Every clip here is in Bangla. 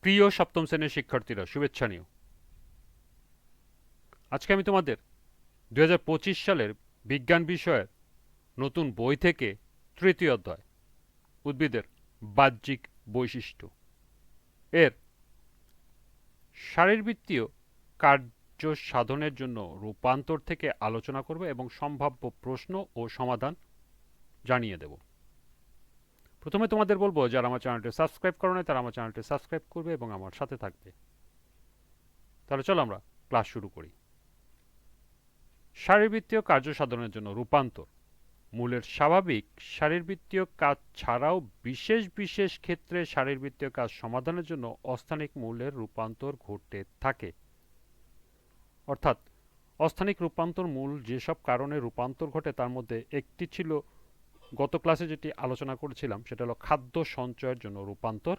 প্রিয় সপ্তম শ্রেণির শিক্ষার্থীরা, শুভেচ্ছা নিও। আজকে আমি তোমাদের দু হাজার পঁচিশ সালের বিজ্ঞান বিষয়ের নতুন বই থেকে তৃতীয় অধ্যায়, উদ্ভিদের বাহ্যিক বৈশিষ্ট্য। এর শারীরবৃত্তীয় কার্য সাধনের জন্য রূপান্তর থেকে আলোচনা করব এবং সম্ভাব্য প্রশ্ন ও সমাধান জানিয়ে দেব। প্রথমে তোমাদের বলব, যারা আমার চ্যানেলটি সাবস্ক্রাইব করো নাই, তারা আমার চ্যানেলটি সাবস্ক্রাইব করবে এবং আমার সাথে থাকবে। তাহলে চলো আমরা ক্লাস শুরু করি। শারীরবৃত্তীয় কার্য সাধনের জন্য রূপান্তর। মূলের স্বাভাবিক শারীরবৃত্তীয় কাজ ছাড়াও বিশেষ বিশেষ ক্ষেত্রে শারীরবৃত্তীয় কাজ সমাধানের জন্য অস্থানিক মূলের রূপান্তর ঘটে থাকে। অর্থাৎ অস্থানিক রূপান্তর মূল যেসব কারণে রূপান্তর ঘটে, তার মধ্যে একটি ছিল গত ক্লাসে যেটি আলোচনা করেছিলাম, সেটা হলো খাদ্য সঞ্চয়ের জন্য রূপান্তর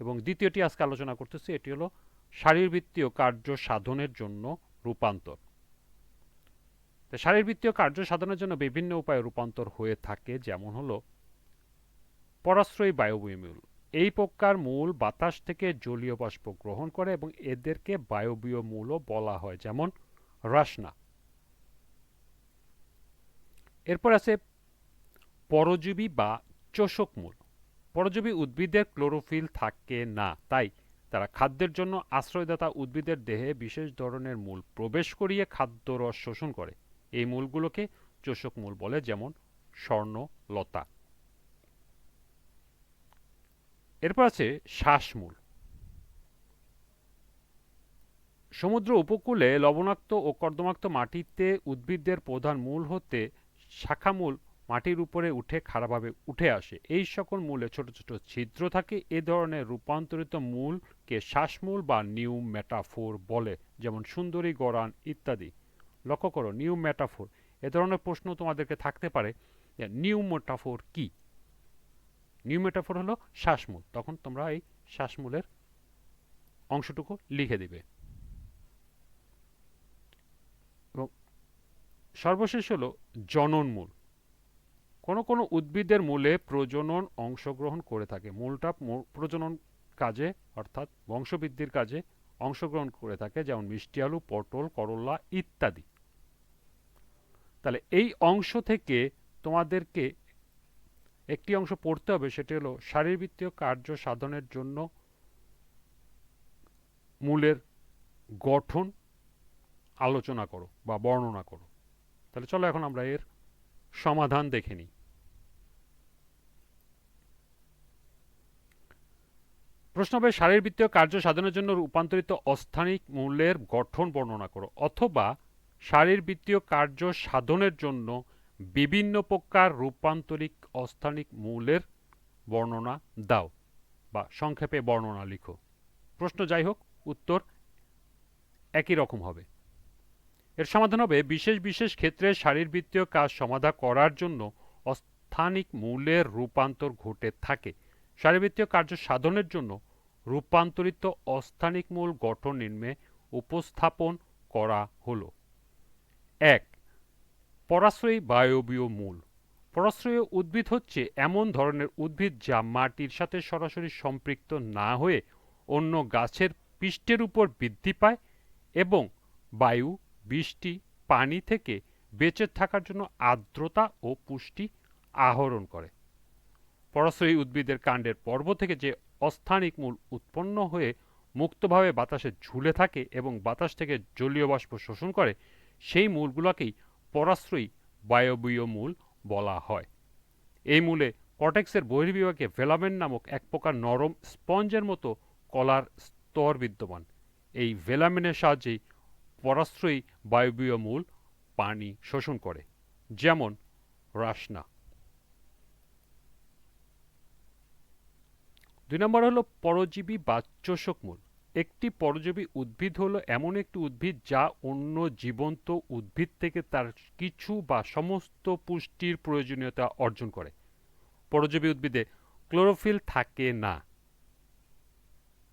এবং দ্বিতীয়টি আজকে আলোচনা করতেছি, এটি হলো শারীরবৃত্তীয় কার্য সাধনের জন্য রূপান্তর। তো শারীরবৃত্তীয় কার্য সাধনের জন্য বিভিন্ন উপায়ে রূপান্তর হয়ে থাকে, যেমন হলো পরাশ্রয়ী বায়বীয় এই প্রকার মূল বাতাস থেকে জলীয় বাষ্প গ্রহণ করে এবং এদেরকে বায়বীয় মূলও বলা হয়, যেমন রাসনা। এরপর আছে পরজীবী বা চোষক মূল। পরজীবী উদ্ভিদের ক্লোরোফিল থাকে না, তাই তারা খাদ্যের জন্য আশ্রয়দাতা উদ্ভিদের দেহে বিশেষ ধরনের মূল প্রবেশ করিয়ে খাদ্য রস শোষণ করে। এই মূলগুলোকে চোষক মূল বলে, যেমন স্বর্ণলতা এরপর আছে শ্বাসমূল সমুদ্র উপকূলে লবণাক্ত ও কর্দমাক্ত মাটিতে উদ্ভিদের প্রধান মূল হতে শাখামূল মাটির উপরে উঠে খাড়াভাবে উঠে আসে। এই সকল মূলে ছোট ছোট ছিদ্র থাকে। এ ধরনের রূপান্তরিত মূলকে শ্বাসমূল বা নিউ মেটাফোর বলে, যেমন সুন্দরী, গড়ান ইত্যাদি। লক্ষ্য করো, নিউ মেটাফোর। এ ধরনের প্রশ্ন তোমাদেরকে থাকতে পারে যে, নিউ মেটাফোর কি? নিউ মেটাফোর হলো শ্বাসমূল। তখন তোমরা এই শ্বাসমূলের অংশটুকু লিখে দিবে। এবং সর্বশেষ হলো জননমূল। কোনো কোনো উদ্ভিদের মূলে প্রজনন অংশগ্রহণ করে থাকে। মূলটা প্রজনন কাজে, অর্থাৎ বংশবৃদ্ধির কাজে অংশগ্রহণ করে থাকে, যেমন মিষ্টি আলু, পটল করল্লা ইত্যাদি। তাহলে এই অংশ থেকে তোমাদেরকে একটি অংশ পড়তে হবে, সেটি হলো শারীরবৃত্তীয় কার্য সাধনের জন্য মূলের গঠন আলোচনা করো বা বর্ণনা করো। তাহলে চলো এখন আমরা এর সমাধান দেখে নিই। প্রশ্ন হবে শারীরবৃত্তীয় কার্য সাধনের জন্য রূপান্তরিত অস্থানিক মূলের গঠন বর্ণনা করো, অথবা শারীরবৃত্তীয় কার্য সাধনের জন্য বিভিন্ন প্রকার রূপান্তরিক অস্থানিক মূলের বর্ণনা দাও বা সংক্ষেপে বর্ণনা লিখো। প্রশ্ন যাই হোক, উত্তর একই রকম হবে। এর সমাধান হবে বিশেষ বিশেষ ক্ষেত্রে শারীরবৃত্তীয় কাজ সমাধা করার জন্য অস্থানিক মূলের রূপান্তর ঘটে থাকে। শারীরবৃত্তীয় কার্য সাধনের জন্য রূপান্তরিত অস্থানিক মূল গঠন নিম্নে উপস্থাপন করা হলো। এক, পরাশ্রয়ী বায়বীয় মূল। পরাশ্রয়ী উদ্ভিদ হচ্ছে এমন ধরনের উদ্ভিদ যা মাটির সাথে সরাসরি সম্পৃক্ত না হয়ে অন্য গাছের পৃষ্ঠের উপর বৃদ্ধি পায় এবং বায়ু বৃষ্টি, পানি থেকে বেঁচে থাকার জন্য আর্দ্রতা ও পুষ্টি আহরণ করে। পরাশ্রয়ী উদ্ভিদের কাণ্ডের পর্ব থেকে যে অস্থানিক মূল উৎপন্ন হয়ে মুক্তভাবে বাতাসে ঝুলে থাকে এবং বাতাস থেকে জলীয় বাষ্প শোষণ করে, সেই মূলগুলোকেই পরাশ্রয়ী বায়বীয় মূল বলা হয়। এই মূলে কটেক্সের বহির্বিভাগে ভেলামেন নামক এক প্রকার নরম স্পঞ্জের মতো কলার স্তর বিদ্যমান। এই ভেলামেনের সাহায্যেই পরাশ্রয়ী বায়বীয় মূল পানি শোষণ করে, যেমন রাসনা। দুই নম্বর হলো পরজীবী বা চোষক মূল। একটি পরজীবী উদ্ভিদ হলো এমন একটি উদ্ভিদ যা অন্য জীবন্ত উদ্ভিদ থেকে তার কিছু বা সমস্ত পুষ্টির প্রয়োজনীয়তা অর্জন করে। পরজীবী উদ্ভিদে ক্লোরোফিল থাকে না।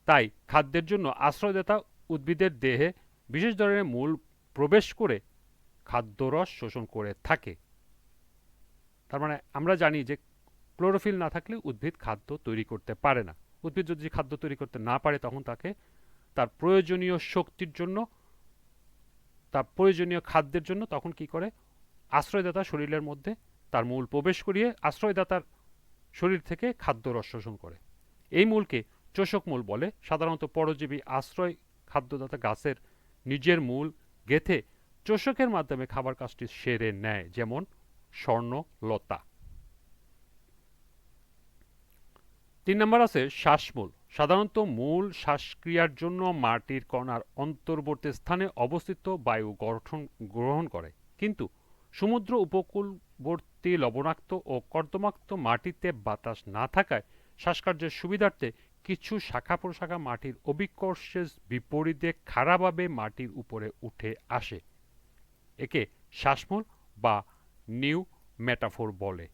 তাই খাদ্যের জন্য আশ্রয়দাতা উদ্ভিদের দেহে বিশেষ ধরনের মূল প্রবেশ করে খাদ্যরস শোষণ করে থাকে। তার মানে আমরা জানি যে ক্লোরোফিল না থাকলে উদ্ভিদ খাদ্য তৈরি করতে পারে না। উদ্ভিদ যদি খাদ্য তৈরি করতে না পারে তখন তাকে তার প্রয়োজনীয় শক্তির জন্য, তার প্রয়োজনীয় খাদ্যের জন্য তখন কি করে? আশ্রয়দাতা শরীরের মধ্যে তার মূল প্রবেশ করিয়ে আশ্রয়দাতার শরীর থেকে খাদ্য রস শোষণ করে। এই মূলকে চোষক মূল বলে। সাধারণত পরজীবী আশ্রয় খাদ্যদাতা গাছের নিজের মূল গেথে চোষকের মাধ্যমে খাবার কাজটি সেরে নেয়, যেমন স্বর্ণলতা তিন নম্বর আছে শ্বাসমূল। সাধারণত মূল শ্বাসক্রিয়ার জন্য মাটির কণার অন্তর্বর্তী স্থানে অবস্থিত বায়ু গঠন, গ্রহণ করে। কিন্তু সমুদ্র উপকূলবর্তী লবণাক্ত ও কর্দমাক্ত মাটিতে বাতাস না থাকায় শ্বাসকার্যের সুবিধার্থে কিছু শাখা প্রশাখা মাটির অভিকর্ষের বিপরীতে খাড়াভাবে মাটির উপরে উঠে আসে। একে শ্বাসমূল বা নিউ মেটাফোর বলে।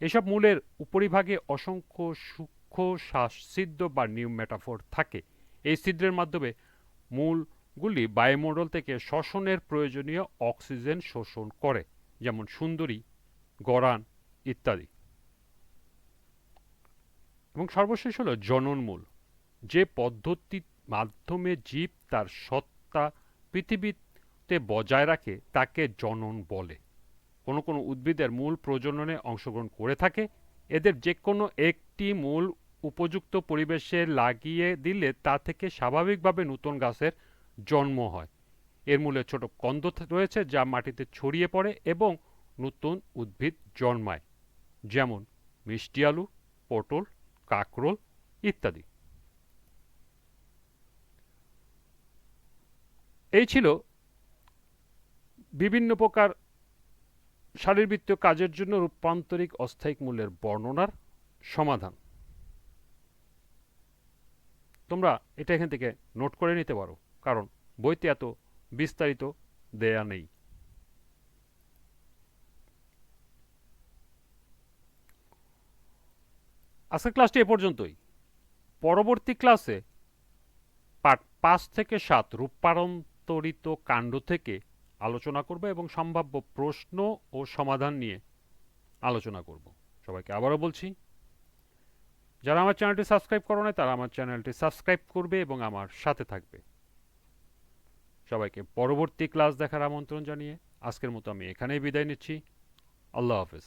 এসব মূলের উপরিভাগে অসংখ্য সূক্ষ্ম শ্বাস ছিদ্র বা নিউ মেটাফোর থাকে। এই ছিদ্রের মাধ্যমে মূলগুলি বায়ুমণ্ডল থেকে শ্বসনের প্রয়োজনীয় অক্সিজেন শোষণ করে, যেমন সুন্দরী, গরান ইত্যাদি। এবং সর্বশেষ হলো জননমূল। যে পদ্ধতির মাধ্যমে জীব তার সত্তা পৃথিবীতে বজায় রাখে, তাকে জনন বলে। কোনো কোনো উদ্ভিদের মূল প্রজননে অংশগ্রহণ করে থাকে। এদের যে কোনো একটি মূল উপযুক্ত পরিবেশে লাগিয়ে দিলে তা থেকে স্বাভাবিকভাবে নতুন গাছের জন্ম হয়। এর মূলে ছোট কন্দ রয়েছে যা মাটিতে ছড়িয়ে পড়ে এবং নতুন উদ্ভিদ জন্মায়। যেমন মিষ্টি আলু, পটল কাকরোল ইত্যাদি এই ছিল বিভিন্ন প্রকার শারীরবৃত্তীয় কাজের জন্য রূপান্তরিক অস্থায়িক মূল্যের বর্ণনার সমাধান। তোমরা এটা এখান থেকে নোট করে নিতে পারো, কারণ বইতে এত বিস্তারিত দেয়া নেই। আজকের ক্লাসটি এ পর্যন্তই। পরবর্তী ক্লাসে পাঠ পাঁচ থেকে সাত রূপান্তরিত কাণ্ড থেকে আলোচনা করব এবং সম্ভাব্য প্রশ্ন ও সমাধান নিয়ে আলোচনা করব। সবাইকে আবারও বলছি, যারা আমার চ্যানেলটি সাবস্ক্রাইব করো না তারা আমার চ্যানেলটি সাবস্ক্রাইব করবে এবং আমার সাথে থাকবে। সবাইকে পরবর্তী ক্লাস দেখার আমন্ত্রণ জানিয়ে আজকের মতো আমি এখানেই বিদায় নিচ্ছি। আল্লাহ হাফেজ।